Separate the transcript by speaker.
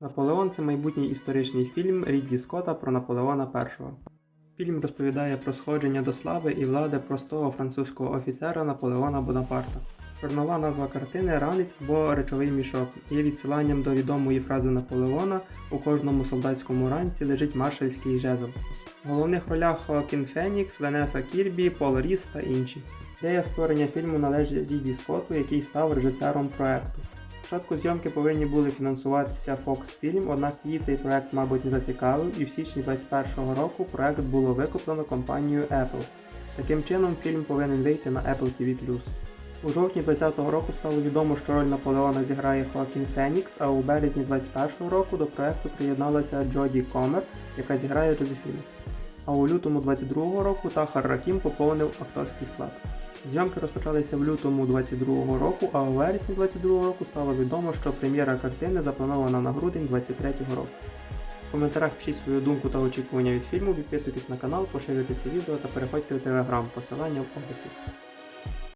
Speaker 1: Наполеон це майбутній історичний фільм Рідді Скотта про Наполеона І. Фільм розповідає про сходження до слави і влади простого французького офіцера Наполеона Бонапарта. Чорнова назва картини Ранець або речовий мішок є відсиланням до відомої фрази Наполеона у кожному солдатському ранці лежить маршальський жезл. В головних ролях Хоакін Фенікс, Венеса Кірбі, Пол Ріс та інші. Ідея створення фільму належить Ріді Скотту, який став режисером проекту. Спочатку зйомки повинні були фінансуватися Fox Film, однак її цей проект, мабуть, не зацікавив, і в січні 2021 року проект було викуплено компанією Apple. Таким чином, фільм повинен вийти на Apple TV+. У жовтні 2020 року стало відомо, що роль Наполеона зіграє Хоакін Фенікс, а у березні 2021 року до проекту приєдналася Джоді Комер, яка зіграє Джозефіну. А у лютому 2022 року Тахар Ракім поповнив акторський склад. Зйомки розпочалися в лютому 22 року, а у вересні 22 року стало відомо, що прем'єра картини запланована на грудень 23 року. В коментарях пишіть свою думку та очікування від фільму, підписуйтесь на канал, поширюйте це відео та переходьте у телеграм, посилання в описі.